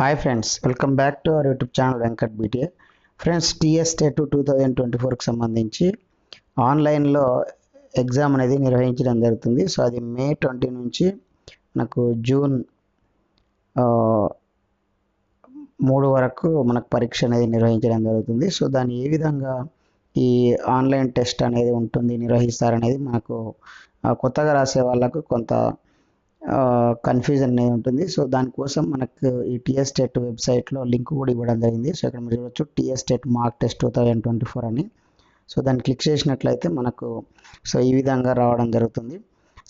Hi friends welcome back to our YouTube channel Venkat BTA friends TS two two thousand twenty ఫోర్కి సంబంధించి ఆన్లైన్లో exam అనేది నిర్వహించడం జరుగుతుంది. సో అది మే ట్వంటీ నుంచి మనకు జూన్ మూడు వరకు మనకు పరీక్ష అనేది నిర్వహించడం జరుగుతుంది. సో దాన్ని ఏ విధంగా ఈ ఆన్లైన్ టెస్ట్ అనేది ఉంటుంది నిర్వహిస్తారనేది మనకు కొత్తగా రాసే వాళ్ళకు కొంత కన్ఫ్యూజన్ అనేది ఉంటుంది. సో దానికోసం మనకు ఈ టీఎస్ టెట్ వెబ్సైట్లో లింక్ కూడా ఇవ్వడం జరిగింది. సో ఇక్కడ మీరు చూడొచ్చు TS TET mock test two thousand twenty four అని. సో దాన్ని క్లిక్ చేసినట్లయితే మనకు సో ఈ విధంగా రావడం జరుగుతుంది.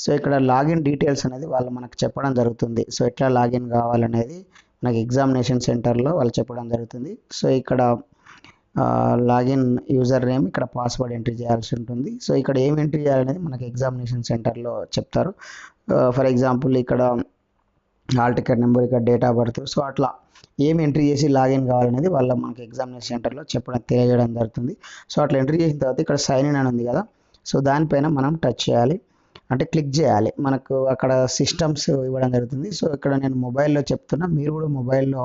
సో ఇక్కడ లాగిన్ డీటెయిల్స్ అనేది వాళ్ళు మనకు చెప్పడం జరుగుతుంది. సో ఎట్లా లాగిన్ కావాలనేది మనకి ఎగ్జామినేషన్ సెంటర్లో వాళ్ళు చెప్పడం జరుగుతుంది. సో ఇక్కడ లాగిన్ యూజర్ నేమ్ ఇక్కడ పాస్వర్డ్ ఎంట్రీ చేయాల్సి ఉంటుంది. సో ఇక్కడ ఏం ఎంట్రీ చేయాలనేది మనకి ఎగ్జామినేషన్ సెంటర్లో చెప్తారు. ఫర్ ఎగ్జాంపుల్ ఇక్కడ హాల్ టికెట్ నెంబర్ ఇక్కడ డేట్ ఆఫ్ బర్త్ సో అట్లా ఏం ఎంట్రీ చేసి లాగిన్ కావాలనేది వాళ్ళ మనకి ఎగ్జామినేషన్ సెంటర్లో చెప్పడం తెలియజేయడం జరుగుతుంది. సో అట్లా ఎంట్రీ చేసిన తర్వాత ఇక్కడ సైన్ ఇన్ అని ఉంది కదా. సో దానిపైన మనం టచ్ చేయాలి. అంటే క్లిక్ చేయాలి. మనకు అక్కడ సిస్టమ్స్ ఇవ్వడం జరుగుతుంది. సో ఇక్కడ నేను మొబైల్లో చెప్తున్నా. మీరు కూడా మొబైల్లో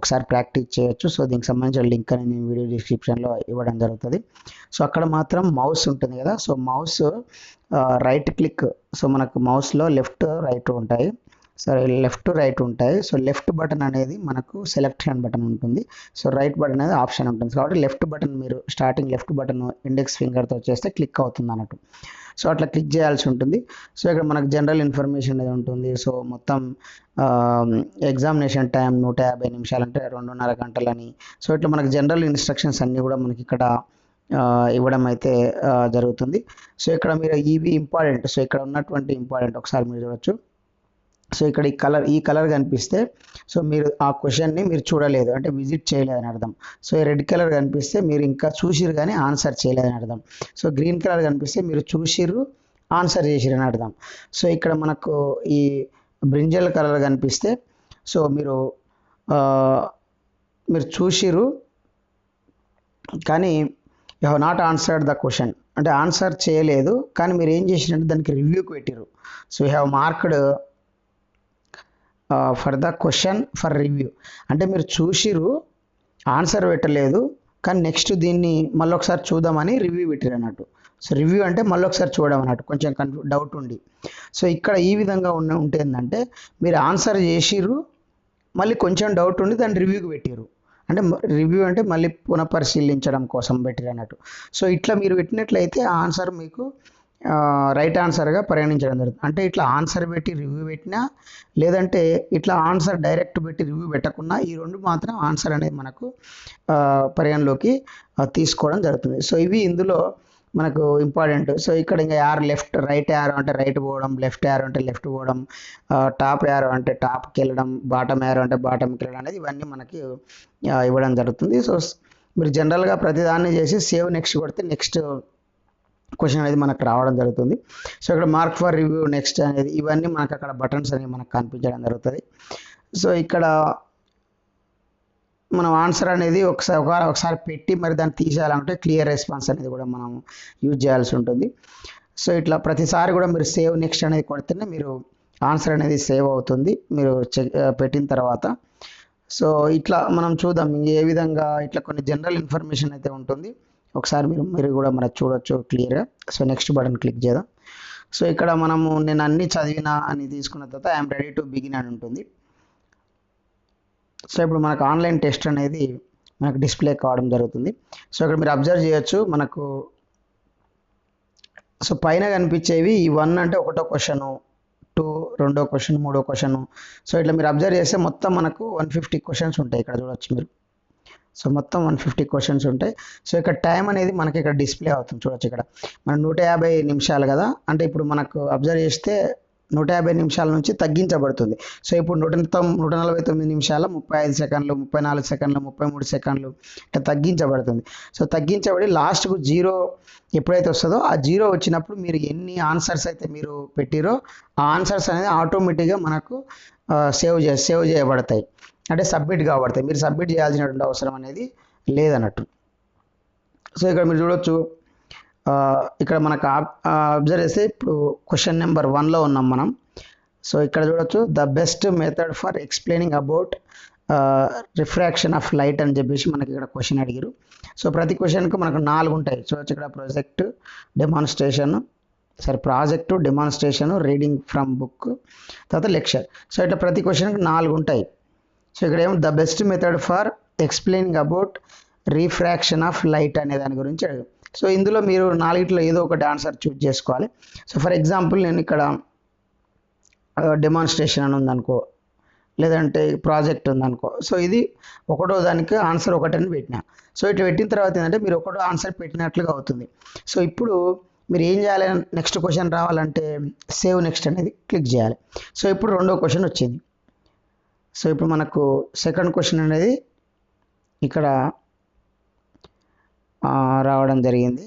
ఒకసారి ప్రాక్టీస్ చేయొచ్చు. సో దీనికి సంబంధించిన లింక్ అని నేను వీడియో డిస్క్రిప్షన్లో ఇవ్వడం జరుగుతుంది. సో అక్కడ మాత్రం మౌస్ ఉంటుంది కదా. So mouse right click so మనకు మౌస్లో లెఫ్ట్ రైట్ ఉంటాయి. సరే లెఫ్ట్ రైట్ ఉంటాయి. సో లెఫ్ట్ బటన్ అనేది మనకు సెలెక్షన్ బటన్ ఉంటుంది. సో రైట్ బటన్ అనేది ఆప్షన్ ఉంటుంది. కాబట్టి లెఫ్ట్ బటన్ మీరు స్టార్టింగ్ లెఫ్ట్ బటన్ ఇండెక్స్ ఫింగర్తో చేస్తే క్లిక్ అవుతుంది అన్నట్టు. సో అట్లా క్లిక్ చేయాల్సి ఉంటుంది. సో ఇక్కడ మనకు జనరల్ ఇన్ఫర్మేషన్ అనేది ఉంటుంది. సో మొత్తం ఎగ్జామినేషన్ టైం నూట యాభై నిమిషాలు అంటే రెండున్నర గంటలని. సో ఇట్లా మనకు జనరల్ ఇన్స్ట్రక్షన్స్ అన్నీ కూడా మనకి ఇక్కడ ఇవ్వడం అయితే జరుగుతుంది. సో ఇక్కడ మీరు ఇవి ఇంపార్టెంట్. సో ఇక్కడ ఉన్నటువంటి ఇంపార్టెంట్ ఒకసారి మీరు చూడొచ్చు. సో ఇక్కడ ఈ కలర్ ఈ కలర్ కనిపిస్తే సో మీరు ఆ క్వశ్చన్ని మీరు చూడలేదు అంటే విజిట్ చేయలేదని అర్థం. సో ఈ రెడ్ కలర్ కనిపిస్తే మీరు ఇంకా చూసిరు కానీ ఆన్సర్ చేయలేదని అర్థం. సో గ్రీన్ కలర్ కనిపిస్తే మీరు చూసిర్రు ఆన్సర్ చేసిరని అర్థం. సో ఇక్కడ మనకు ఈ బ్రింజల్ కలర్ కనిపిస్తే సో మీరు మీరు చూసిరు కానీ you have not answered the question. అంటే ఆన్సర్ చేయలేదు కానీ మీరు ఏం చేసినట్టు దానికి రివ్యూకి పెట్టిరు so you have marked for the question for review అంటే మీరు చూసిరు ఆన్సర్ పెట్టలేదు కానీ నెక్స్ట్ దీన్ని మళ్ళీ ఒకసారి చూద్దామని రివ్యూ పెట్టారు అన్నట్టు సో రివ్యూ అంటే మళ్ళీ ఒకసారి చూడడం అన్నట్టు కొంచెం కన్ఫ్యూ డౌట్ ఉండి. సో ఇక్కడ ఈ విధంగా ఉన్న ఉంటే ఏంటంటే మీరు ఆన్సర్ చేసిర్రు మళ్ళీ కొంచెం డౌట్ ఉండి దాన్ని రివ్యూకి పెట్టారు. అంటే రివ్యూ అంటే మళ్ళీ పునఃపరిశీలించడం కోసం పెట్టారు అన్నట్టు సో ఇట్లా మీరు పెట్టినట్లయితే ఆన్సర్ మీకు రైట్ ఆన్సర్గా పరిగణించడం జరుగుతుంది. అంటే ఇట్లా ఆన్సర్ పెట్టి రివ్యూ పెట్టినా లేదంటే ఇట్లా ఆన్సర్ డైరెక్ట్ పెట్టి రివ్యూ పెట్టకుండా ఈ రెండు మాత్రం ఆన్సర్ అనేది మనకు పరిగణలోకి తీసుకోవడం జరుగుతుంది. సో ఇవి ఇందులో మనకు ఇంపార్టెంట్ సో ఇక్కడ ఇంకా యార్ లెఫ్ట్ రైట్ యారో అంటే రైట్ పోవడం లెఫ్ట్ యారో అంటే లెఫ్ట్ పోవడం టాప్ యారో అంటే టాప్కి వెళ్ళడం బాటమ్ యారో అంటే బాటమ్కి వెళ్ళడం అనేది ఇవన్నీ మనకి ఇవ్వడం జరుగుతుంది. సో మీరు జనరల్గా ప్రతిదాన్ని చేసి సేవ్ నెక్స్ట్ కొడితే నెక్స్ట్ క్వశ్చన్ అనేది మనకు రావడం జరుగుతుంది. సో ఇక్కడ మార్క్ ఫర్ రివ్యూ నెక్స్ట్ అనేది ఇవన్నీ మనకు అక్కడ బటన్స్ అనేవి మనకు కనిపించడం జరుగుతుంది. సో ఇక్కడ మనం ఆన్సర్ అనేది ఒకసారి ఒక ఒకసారి పెట్టి మరి దాన్ని తీసేయాలంటే క్లియర్ రెస్పాన్స్ అనేది కూడా మనం యూజ్ చేయాల్సి ఉంటుంది. సో ఇట్లా ప్రతిసారి కూడా మీరు సేవ్ నెక్స్ట్ అనేది కొడితేనే మీరు ఆన్సర్ అనేది సేవ్ అవుతుంది. మీరు చెక్ పెట్టిన తర్వాత. సో ఇట్లా మనం చూద్దాం ఏ విధంగా ఇట్లా కొన్ని జనరల్ ఇన్ఫర్మేషన్ అయితే ఉంటుంది. ఒకసారి మీరు మీరు కూడా మనకు చూడొచ్చు క్లియర్గా సో నెక్స్ట్ బటన్ క్లిక్ చేద్దాం. సో ఇక్కడ మనము నేను అన్ని చదివిన అని తీసుకున్న తర్వాత ఐఎమ్ రెడీ టు బిగిన్ అని ఉంటుంది. సో ఇప్పుడు మనకు ఆన్లైన్ టెస్ట్ అనేది మనకు డిస్ప్లే కావడం జరుగుతుంది. సో ఇక్కడ మీరు అబ్జర్వ్ చేయొచ్చు మనకు సో పైన కనిపించేవి ఈ వన్ అంటే ఒకటో క్వశ్చను టూ రెండో క్వశ్చన్ మూడో క్వశ్చను సో ఇట్లా మీరు అబ్జర్వ్ చేస్తే మొత్తం మనకు వన్ ఫిఫ్టీ క్వశ్చన్స్ ఉంటాయి. ఇక్కడ చూడొచ్చు మీరు. సో మొత్తం వన్ ఫిఫ్టీ క్వశ్చన్స్ ఉంటాయి. సో ఇక్కడ టైం అనేది మనకి ఇక్కడ డిస్ప్లే అవుతుంది. చూడొచ్చు ఇక్కడ. మన నూట యాభై నిమిషాలు కదా? అంటే ఇప్పుడు మనకు అబ్జర్వ్ చేస్తే నూట యాభై నిమిషాల నుంచి తగ్గించబడుతుంది. సో ఇప్పుడు నూట తొమ్ నూట నలభై తొమ్మిది నిమిషాల ముప్పై ఐదు సెకండ్లు ముప్పై నాలుగు సెకండ్లు ముప్పై మూడు సెకండ్లు ఇట్లా తగ్గించబడుతుంది. సో తగ్గించబడి లాస్ట్కు జీరో ఎప్పుడైతే వస్తుందో ఆ జీరో వచ్చినప్పుడు మీరు ఎన్ని ఆన్సర్స్ అయితే మీరు పెట్టిరో ఆ ఆన్సర్స్ అనేది ఆటోమేటిక్గా మనకు సేవ్ చే సేవ్ చేయబడతాయి. అంటే సబ్మిట్ కాబడతాయి మీరు సబ్మిట్ చేయాల్సినటువంటి అవసరం అనేది లేదన్నట్టు. సో ఇక్కడ మీరు చూడొచ్చు ఇక్కడ మనకు అబ్జర్వ్ చేస్తే ఇప్పుడు క్వశ్చన్ నెంబర్ వన్లో ఉన్నాం మనం. సో ఇక్కడ చూడొచ్చు the best method for explaining about refraction of light అని చెప్పేసి మనకి ఇక్కడ క్వశ్చన్ అడిగారు. సో ప్రతి క్వశ్చన్కి మనకు నాలుగు ఉంటాయి. చూడొచ్చు ఇక్కడ ప్రాజెక్ట్ డెమాన్స్ట్రేషన్ సరే project demonstration reading from book తర్వాత లెక్చర్ సో ఇట్లా ప్రతి క్వశ్చన్కి నాలుగు ఉంటాయి. సో ఇక్కడ ఏమో the best method for explaining about refraction of light అనే దాని గురించి అడిగారు సో ఇందులో మీరు నాలుగిట్లో ఏదో ఒకటి ఆన్సర్ చూజ్ చేసుకోవాలి. సో ఫర్ ఎగ్జాంపుల్ నేను ఇక్కడ డెమాన్స్ట్రేషన్ అని ఉందనుకో లేదంటే ప్రాజెక్ట్ ఉందనుకో సో ఇది ఒకటో దానికి ఆన్సర్ ఒకటని పెట్టినా. సో ఇటు పెట్టిన తర్వాత ఏంటంటే మీరు ఒకటో ఆన్సర్ పెట్టినట్లుగా అవుతుంది. సో ఇప్పుడు మీరు ఏం చేయాలి? నెక్స్ట్ క్వశ్చన్ రావాలంటే సేవ్ నెక్స్ట్ అనేది క్లిక్ చేయాలి. సో ఇప్పుడు రెండో క్వశ్చన్ వచ్చింది. సో ఇప్పుడు మనకు సెకండ్ క్వశ్చన్ అనేది ఇక్కడ రావడం జరిగింది.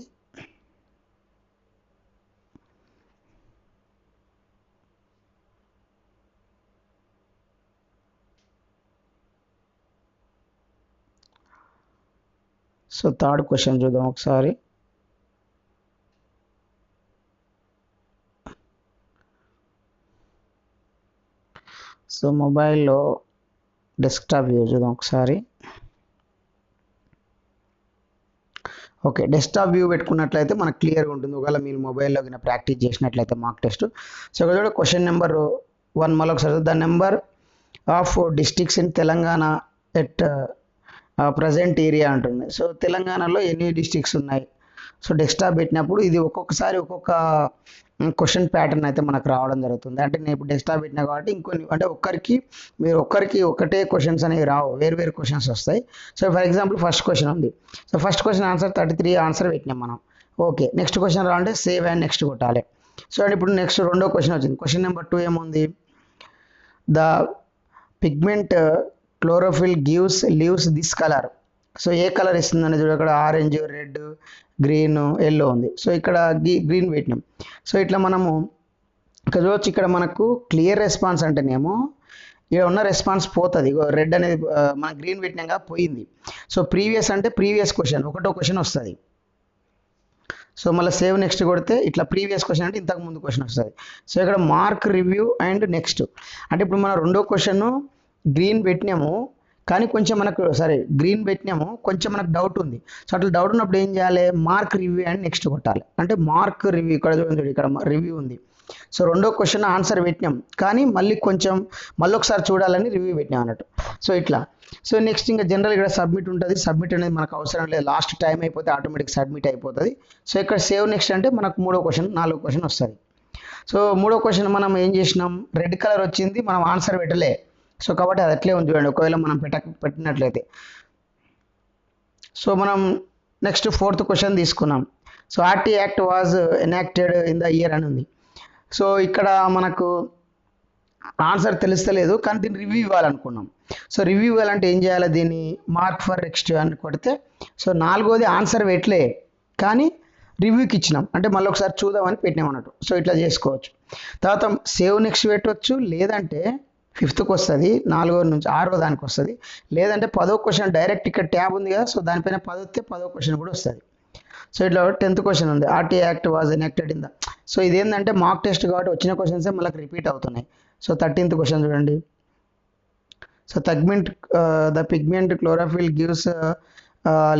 సో థర్డ్ క్వశ్చన్ చూద్దాం ఒకసారి. సో మొబైల్లో డెస్క్టాప్ వ్యూ చూద్దాం ఒకసారి. ఓకే డెస్క్టాప్ వ్యూ పెట్టుకున్నట్లయితే మనకు క్లియర్గా ఉంటుంది. ఒకవేళ మీరు మొబైల్లో కింద ప్రాక్టీస్ చేసినట్లయితే మార్క్ టెస్ట్ సో ఇక్కడ చూడ క్వశ్చన్ నెంబర్ వన్ మళ్ళీ ఒకసారి the number of districts in Telangana at present area అంటుంది. సో తెలంగాణలో ఎన్ని డిస్ట్రిక్ట్స్ ఉన్నాయి? సో డెస్క్టాప్ పెట్టినప్పుడు ఇది ఒక్కొక్కసారి ఒక్కొక్క క్వశ్చన్ ప్యాటర్న్ అయితే మనకు రావడం జరుగుతుంది. అంటే నేను ఇప్పుడు డెస్క్టాప్ పెట్టినా కాబట్టి ఇంకొన్ని అంటే ఒక్కరికి మీరు ఒక్కరికి ఒకటే క్వశ్చన్స్ అనేవి రావు. వేరు వేరు క్వశ్చన్స్ వస్తాయి. So for example first question ఉంది. So first question answer thirty three answer పెట్టినాం మనం. ఓకే నెక్స్ట్ క్వశ్చన్ రావాలంటే సేవ్ అండ్ నెక్స్ట్ కొట్టాలి. సో అండ్ ఇప్పుడు నెక్స్ట్ రెండో క్వశ్చన్ వచ్చింది. క్వశ్చన్ నెంబర్ టూ ఏముంది? The pigment chlorophyll gives leaves this colour so A colour ఇస్తుందని చూడ ఇక్కడ ఆరెంజ్ రెడ్ గ్రీన్ ఎల్లో ఉంది. సో ఇక్కడ గ్రీన్ పెట్టినాం. సో ఇట్లా మనము ఇక్కడ చూడొచ్చు ఇక్కడ మనకు క్లియర్ రెస్పాన్స్ అంటేనేమో ఇక్కడ ఉన్న రెస్పాన్స్ పోతుంది. రెడ్ అనేది మనం మన గ్రీన్ పెట్టినాక పోయింది. సో ప్రీవియస్ అంటే ప్రీవియస్ క్వశ్చన్ ఒకటో క్వశ్చన్ వస్తుంది. సో మళ్ళీ సేవ్ నెక్స్ట్ కొడితే ఇట్లా ప్రీవియస్ క్వశ్చన్ అంటే ఇంతకు ముందు క్వశ్చన్ వస్తుంది. సో ఇక్కడ మార్క్ రివ్యూ అండ్ నెక్స్ట్. అంటే ఇప్పుడు మనం రెండో క్వశ్చన్ గ్రీన్ పెట్టినాము. కానీ కొంచెం మనకు సరే గ్రీన్ పెట్టినాము కొంచెం మనకు డౌట్ ఉంది. సో అట్లా డౌట్ ఉన్నప్పుడు ఏం చేయాలి? మార్క్ రివ్యూ అండ్ నెక్స్ట్ కొట్టాలి. అంటే మార్క్ రివ్యూ ఇక్కడ చూడండి ఇక్కడ రివ్యూ ఉంది. సో రెండో క్వశ్చన్ ఆన్సర్ పెట్టినాం. కానీ మళ్ళీ కొంచెం మళ్ళీ ఒకసారి చూడాలని రివ్యూ పెట్టినాం అన్నట్టు. సో ఇట్లా. సో నెక్స్ట్ ఇంకా జనరల్ ఇక్కడ సబ్మిట్ ఉంటుంది. సబ్మిట్ అనేది మనకు అవసరం లేదు. లాస్ట్ టైం అయిపోతే ఆటోమేటిక్ సబ్మిట్ అయిపోతుంది. సో ఇక్కడ సేవ్ నెక్స్ట్ అంటే మనకు మూడో క్వశ్చన్ నాలుగో క్వశ్చన్ వస్తుంది. సో మూడో క్వశ్చన్ మనం ఏం చేసినాం? రెడ్ కలర్ వచ్చింది మనం ఆన్సర్ పెట్టలే. సో కాబట్టి అది అట్లే ఉంది చూడండి. ఒకవేళ మనం పెట్ట పెట్టినట్లయితే. సో మనం నెక్స్ట్ ఫోర్త్ క్వశ్చన్ తీసుకున్నాం. So RTI act was enacted in the year అని ఉంది. సో ఇక్కడ మనకు ఆన్సర్ తెలుస్తలేదు కానీ దీన్ని రివ్యూ ఇవ్వాలనుకున్నాం. సో రివ్యూ ఇవ్వాలంటే ఏం చేయాలి? దీన్ని మార్క్ ఫర్ నెక్స్ట్ అని కొడితే సో నాలుగోది ఆన్సర్ పెట్టలే కానీ రివ్యూకి ఇచ్చినాం. అంటే మళ్ళీ ఒకసారి చూద్దామని పెట్టినాం అన్నట్టు. సో ఇట్లా చేసుకోవచ్చు. తర్వాత సేవ్ నెక్స్ట్ పెట్టవచ్చు లేదంటే ఫిఫ్త్కి వస్తుంది నాలుగో నుంచి ఆరో దానికి వస్తుంది. లేదంటే పదో క్వశ్చన్ డైరెక్ట్ ఇక్కడ ట్యాబ్ ఉంది కదా సో దానిపైన పదొస్తే పదో క్వశ్చన్ కూడా వస్తుంది. సో ఇట్లా టెన్త్ క్వశ్చన్ ఉంది RTI act was enacted in the so ఇదేంటంటే మాక్ టెస్ట్ కాబట్టి వచ్చిన క్వశ్చన్సే మళ్ళీ రిపీట్ అవుతున్నాయి. సో థర్టీన్త్ క్వశ్చన్ చూడండి. So తగ్మెంట్ the pigment chlorophyll gives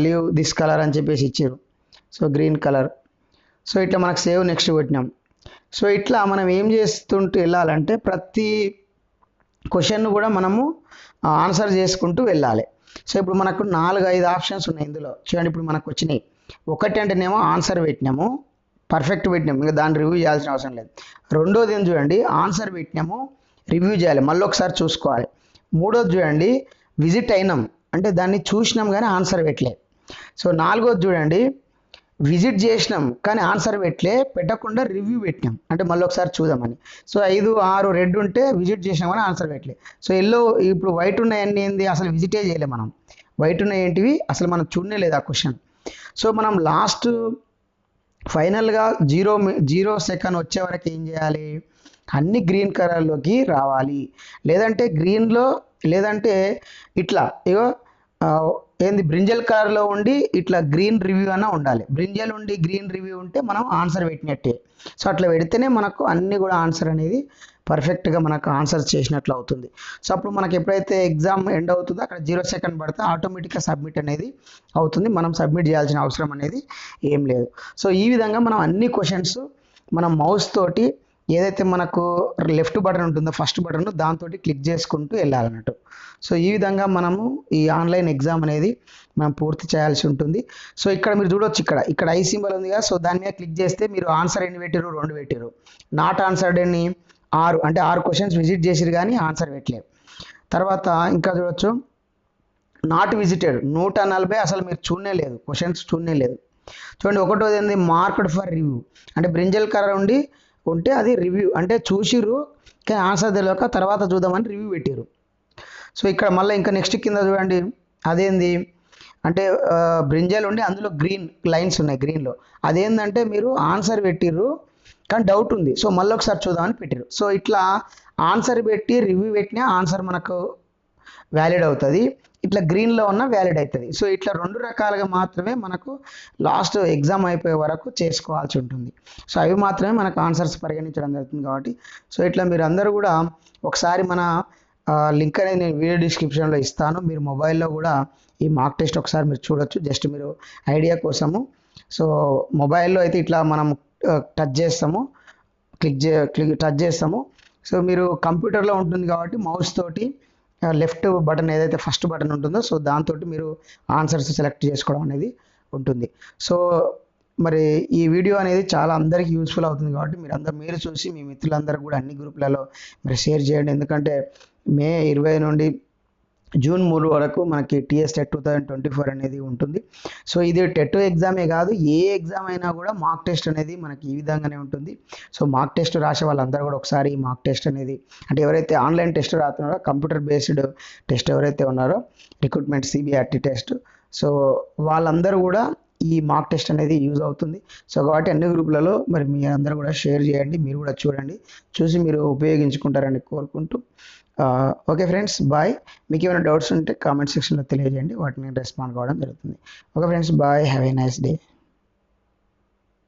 leave this colour అని చెప్పేసి ఇచ్చారు సో గ్రీన్ కలర్. సో ఇట్లా మనకు సేవ్ నెక్స్ట్ పెట్టినాం సో ఇట్లా మనం ఏం చేస్తుంటూ వెళ్ళాలంటే ప్రతి క్వశ్చన్ను కూడా మనము ఆన్సర్ చేసుకుంటూ వెళ్ళాలి. సో ఇప్పుడు మనకు నాలుగు ఐదు ఆప్షన్స్ ఉన్నాయి ఇందులో. చూడండి ఇప్పుడు మనకు వచ్చినాయి. ఒకటి అంటేనేమో ఆన్సర్ పెట్టినాము. పర్ఫెక్ట్ పెట్టినాము. ఇంకా దాన్ని రివ్యూ చేయాల్సిన అవసరం లేదు. రెండోది ఏం చూడండి ఆన్సర్ పెట్టినాము రివ్యూ చేయాలి. మళ్ళీ ఒకసారి చూసుకోవాలి. మూడోది చూడండి విజిట్ అయినాం. అంటే దాన్ని చూసినాం కానీ ఆన్సర్ పెట్టలేదు. సో నాలుగోది చూడండి విజిట్ చేసినాం కానీ ఆన్సర్ పెట్టలే పెట్టకుండా రివ్యూ పెట్టినాం. అంటే మళ్ళీ ఒకసారి చూద్దామని. సో ఐదు ఆరు రెడ్ ఉంటే విజిట్ చేసినాం కానీ ఆన్సర్ పెట్టలే. సో ఎల్లో ఇప్పుడు వైట్ ఉన్నాయన్నీ ఏంది? అసలు విజిటే చేయలే మనం. వైట్ ఉన్నాయి ఏంటివి? అసలు మనం చూడనే లేదు ఆ క్వశ్చన్. సో మనం లాస్ట్ ఫైనల్గా జీరో జీరో సెకండ్ వచ్చే వరకు ఏం చేయాలి? అన్ని గ్రీన్ కలర్లోకి రావాలి. లేదంటే గ్రీన్లో లేదంటే ఇట్లా ఇగో ఏంది బ్రింజల్ కలర్లో ఉండి ఇట్లా గ్రీన్ రివ్యూ అన్న ఉండాలి. బ్రింజల్ ఉండి గ్రీన్ రివ్యూ ఉంటే మనం ఆన్సర్ పెట్టినట్టే. సో అట్లా పెడితేనే మనకు అన్ని కూడా ఆన్సర్ అనేది పర్ఫెక్ట్గా మనకు ఆన్సర్ చేసినట్లు అవుతుంది. సో అప్పుడు మనకి ఎప్పుడైతే ఎగ్జామ్ ఎండ్ అవుతుందో అక్కడ జీరో సెకండ్ పడితే ఆటోమేటిక్గా సబ్మిట్ అనేది అవుతుంది. మనం సబ్మిట్ చేయాల్సిన అవసరం అనేది ఏం లేదు. సో ఈ విధంగా మనం అన్ని క్వశ్చన్స్ మనం మౌస్ తోటి ఏదైతే మనకు లెఫ్ట్ బటన్ ఉంటుందో ఫస్ట్ బటన్ దాంతో క్లిక్ చేసుకుంటూ వెళ్ళాలన్నట్టు. సో ఈ విధంగా మనము ఈ ఆన్లైన్ ఎగ్జామ్ అనేది మనం పూర్తి చేయాల్సి ఉంటుంది. సో ఇక్కడ మీరు చూడొచ్చు ఇక్కడ. ఇక్కడ ఐ సింబల్ ఉంది కదా సో దాని మీద క్లిక్ చేస్తే మీరు ఆన్సర్ ఎన్ని పెట్టారు రెండు పెట్టారు నాట్ ఆన్సర్డ్ అని ఆరు. అంటే ఆరు క్వశ్చన్స్ విజిట్ చేసిరు కానీ ఆన్సర్ పెట్టలేరు తర్వాత ఇంకా చూడొచ్చు. నాట్ విజిటెడ్ నూట నలభై అసలు మీరు చూడనే లేదు. క్వశ్చన్స్ చూడనే లేదు. చూడండి ఒకటోది ఏంది? మార్క్డ్ ఫర్ రివ్యూ అంటే బ్రింజల్ కలర్ ఉండి ఉంటే అది రివ్యూ అంటే చూసిర్రు కానీ ఆన్సర్ తెలియక తర్వాత చూద్దామని రివ్యూ పెట్టారు సో ఇక్కడ మళ్ళీ ఇంకా నెక్స్ట్ కింద చూడండి అదేంది? అంటే బ్రింజల్ ఉండి అందులో గ్రీన్ లైన్స్ ఉన్నాయి గ్రీన్లో అదేంటంటే మీరు ఆన్సర్ పెట్టిర్రు కానీ డౌట్ ఉంది. సో మళ్ళీ ఒకసారి చూద్దామని పెట్టారు సో ఇట్లా ఆన్సర్ పెట్టి రివ్యూ పెట్టినా ఆన్సర్ మనకు వ్యాలిడ్ అవుతుంది. ఇట్లా గ్రీన్లో ఉన్న వ్యాలిడ్ అవుతుంది సో ఇట్లా రెండు రకాలుగా మాత్రమే మనకు లాస్ట్ ఎగ్జామ్ అయిపోయే వరకు చేసుకోవాల్సి ఉంటుంది. సో అవి మాత్రమే మనకు ఆన్సర్స్ పరిగణించడం జరుగుతుంది కాబట్టి. సో ఇట్లా మీరు అందరూ కూడా ఒకసారి మన లింక్ అనేది నేను వీడియో డిస్క్రిప్షన్లో ఇస్తాను. మీరు మొబైల్లో కూడా ఈ మార్క్ టెస్ట్ ఒకసారి మీరు చూడొచ్చు. జస్ట్ మీరు ఐడియా కోసము. సో మొబైల్లో అయితే ఇట్లా మనం టచ్ చేస్తాము. క్లిక్ చే క్లిక్ టచ్ చేస్తాము. సో మీరు కంప్యూటర్లో ఉంటుంది కాబట్టి మౌస్ తోటి లెఫ్ట్ బటన్ ఏదైతే ఫస్ట్ బటన్ ఉంటుందో సో దాంతో మీరు ఆన్సర్స్ సెలెక్ట్ చేసుకోవడం అనేది ఉంటుంది. సో మరి ఈ వీడియో అనేది చాలా అందరికీ యూస్ఫుల్ అవుతుంది కాబట్టి మీరు అందరు మీరు చూసి మీ మిత్రులందరూ కూడా అన్ని గ్రూపులలో మీరు షేర్ చేయండి. ఎందుకంటే మే ఇరవై నుండి జూన్ మూడు వరకు మనకి TS TET two thousand twenty four అనేది ఉంటుంది. సో ఇది టెట్ ఎగ్జామే కాదు ఏ ఎగ్జామ్ అయినా కూడా మార్క్ టెస్ట్ అనేది మనకి ఈ విధంగానే ఉంటుంది. సో మార్క్ టెస్ట్ రాసే వాళ్ళందరూ కూడా ఒకసారి మాక్ మార్క్ టెస్ట్ అనేది అంటే ఎవరైతే ఆన్లైన్ టెస్ట్ రాస్తున్నారో కంప్యూటర్ బేస్డ్ టెస్ట్ ఎవరైతే ఉన్నారో రిక్రూట్మెంట్ సిబిఆర్టీ టెస్ట్ సో వాళ్ళందరూ కూడా ఈ మార్క్ టెస్ట్ అనేది యూజ్ అవుతుంది. సో కాబట్టి అన్ని గ్రూపులలో మరి మీ అందరూ కూడా షేర్ చేయండి మీరు కూడా చూడండి. చూసి మీరు ఉపయోగించుకుంటారని కోరుకుంటూ ఓకే ఫ్రెండ్స్ బాయ్. మీకు ఏమైనా డౌట్స్ ఉంటే కామెంట్ సెక్షన్లో తెలియజేయండి. వాటిని రెస్పాండ్ కావడం జరుగుతుంది. Okay friends bye. Have a nice day